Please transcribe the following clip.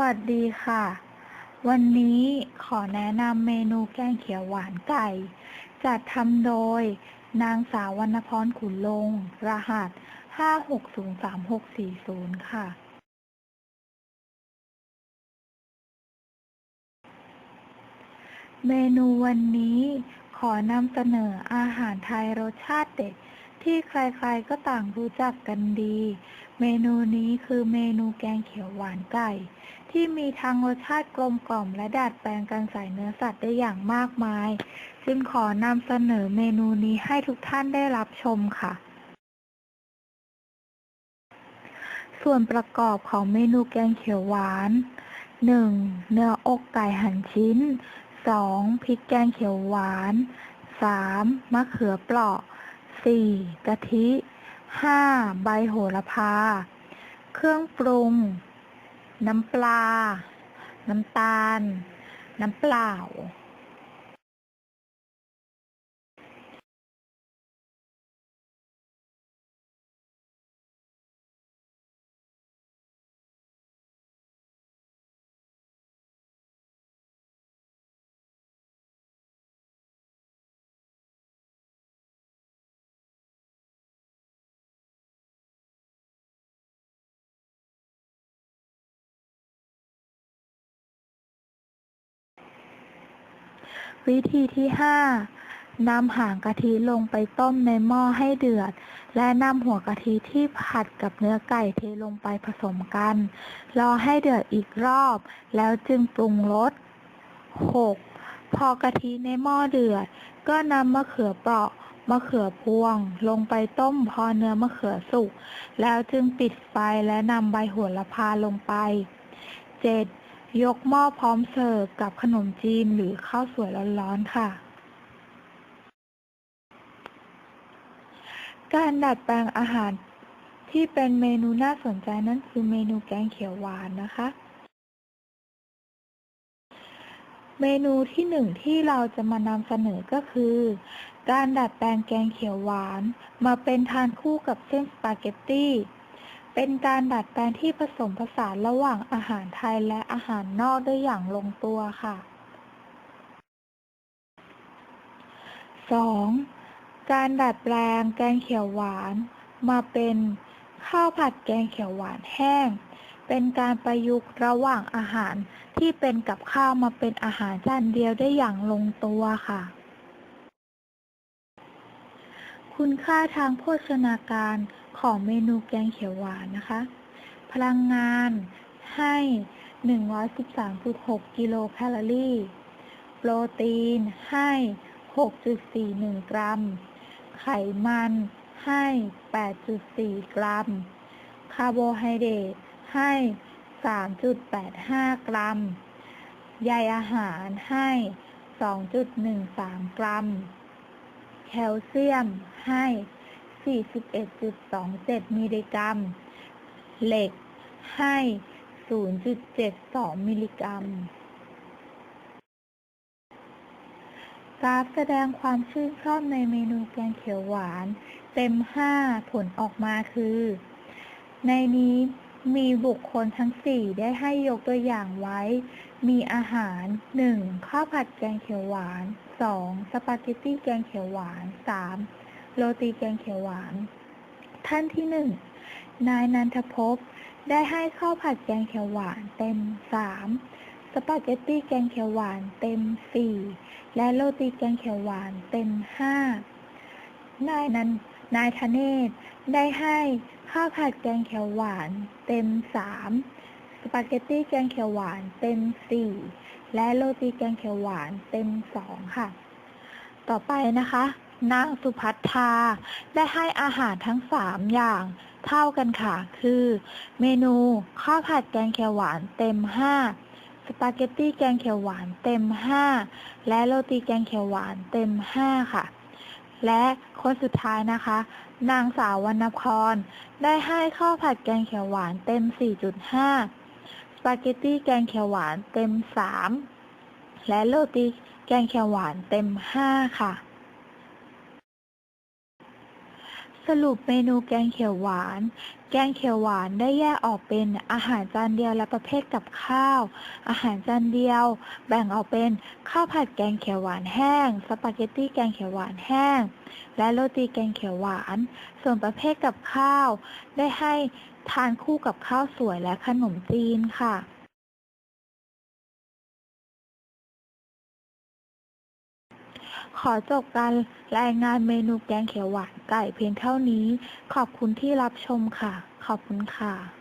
วัสดีค่ะ วันนี้ขอแนะนำเมนูแกงเขียวหวานไก่ จัดทำโดย นางสาววรรณพรขุนลง รหัส 5603640ค่ะ เมนูวันนี้ขอนำเสนออาหารไทยรสชาติเด็ด ที่ใครๆก็ต่างรู้จักกันดี เมนูนี้คือเมนูแกงเขียวหวานไก่ ที่มีทั้งรสชาติกลมกล่อมและดัดแปลงการใส่เนื้อสัตว์ได้อย่างมากมาย จึงขอนำเสนอเมนูนี้ให้ทุกท่านได้รับชมค่ะ ส่วนประกอบของเมนูแกงเขียวหวาน 1. เนื้ออกไก่หั่นชิ้น 2. พริกแกงเขียวหวาน 3. มะเขือเปราะ 4. กะทิ 5. ใบโหระพา เครื่องปรุง น้ำปลา น้ำตาล น้ำเปล่า วิธีที่ 5 นำหางกะทิลงไปต้มในหม้อให้เดือด และนำหัวกะทิที่ผัดกับเนื้อไก่เทลงไปผสมกัน รอให้เดือดอีกรอบ แล้วจึงปรุงรส 6. พอกะทิในหม้อเดือด ก็นำมะเขือเปราะมะเขือพวง ลงไปต้มพอเนื้อมะเขือสุก แล้วจึงปิดไฟและนำใบโหระพาลงไป 7. ยกหม้อพร้อมเสิร์ฟกับขนมจีนหรือข้าวสวยร้อนๆค่ะ การดัดแปลงอาหารที่เป็นเมนูน่าสนใจนั่นคือเมนูแกงเขียวหวานนะคะ เมนูที่หนึ่งที่เราจะมานำเสนอก็คือ การดัดแปลงแกงเขียวหวานมาเป็นทานคู่กับเส้นสปาเกตตี้ เป็นการดัดแปลงที่ผสมผสานระหว่างอาหารไทยและอาหารนอกได้อย่างลงตัวค่ะ 2. การดัดแปลงแกงเขียวหวานมาเป็นข้าวผัดแกงเขียวหวานแห้ง เป็นการประยุกต์ระหว่างอาหารที่เป็นกับข้าวมาเป็นอาหารจานเดียวได้อย่างลงตัวค่ะ คุณค่าทางโภชนาการของเมนูแกงเขียวหวานนะคะ พลังงานให้ 113.6 กิโลแคลอรี่ โปรตีนให้ 6.41 กรัม ไขมันให้ 8.4 กรัม คาร์โบไฮเดรตให้ 3.85 กรัม ใยอาหารให้ 2.13 กรัม แคลเซียมให้ 41.27 มิลลิกรัม เหล็กให้ 0.72 มิลลิกรัม กราฟแสดงความชื่นชอบในเมนูแกงเขียวหวาน เต็ม 5 ผลออกมาคือ ในนี้มีบุคคลทั้ง 4 ได้ให้ยกตัวอย่างไว้ มีอาหาร 1. ข้าวผัดแกงเขียวหวาน 2. สปาเกตตี้แกงเขียวหวาน 3. โรตีแกงเขียวหวาน ท่านที่1นายนันทภพได้ให้ข้าวผัดแกงเขียวหวานเต็ม 3. สปาเกตตี้แกงเขียวหวานเต็ม4และโรตีแกงเขียวหวานเต็ม5นายนันนายธเนศได้ให้ข้าวผัดแกงเขียวหวานเต็ม3สปาเกตตี้แกงเขียวหวานเต็ม4 และโรตีแกงเขียวหวานเต็ม2ค่ะ ต่อไปนะคะ นางสุพัฒทาได้ให้อาหารทั้ง3อย่างเท่ากันค่ะ คือ เมนูข้าวผัดแกงเขียวหวานเต็ม5สปาเกตตี้แกงเขียวหวานเต็ม5และโรตีแกงเขียวหวานเต็ม5ค่ะ และคนสุดท้ายนะคะ นางสาววรรณพรได้ให้ข้าวผัดแกงเขียวหวานเต็ม 4.5 ปาเกตตี้แกงเขียวหวานเต็ม3และโรตีแกงเขียวหวานเต็ม5ค่ะ ส สรุปเมนูแกงเขียวหวาน แกงเขียวหวานได้แยกออกเป็นอาหารจานเดียวและประเภทกับข้าว อาหารจานเดียว แบ่งออกเป็นข้าวผัดแกงเขียวหวานแห้ง สปาเกตตี้แกงเขียวหวานแห้ง และโรตีแกงเขียวหวาน ส่วนประเภทกับข้าว ได้ให้ทานคู่กับข้าวสวยและขนมจีนค่ะ ขอจบการรายงานเมนูแกงเขียวหวานไก่เพียงเท่านี้ ขอบคุณที่รับชมค่ะ ขอบคุณค่ะ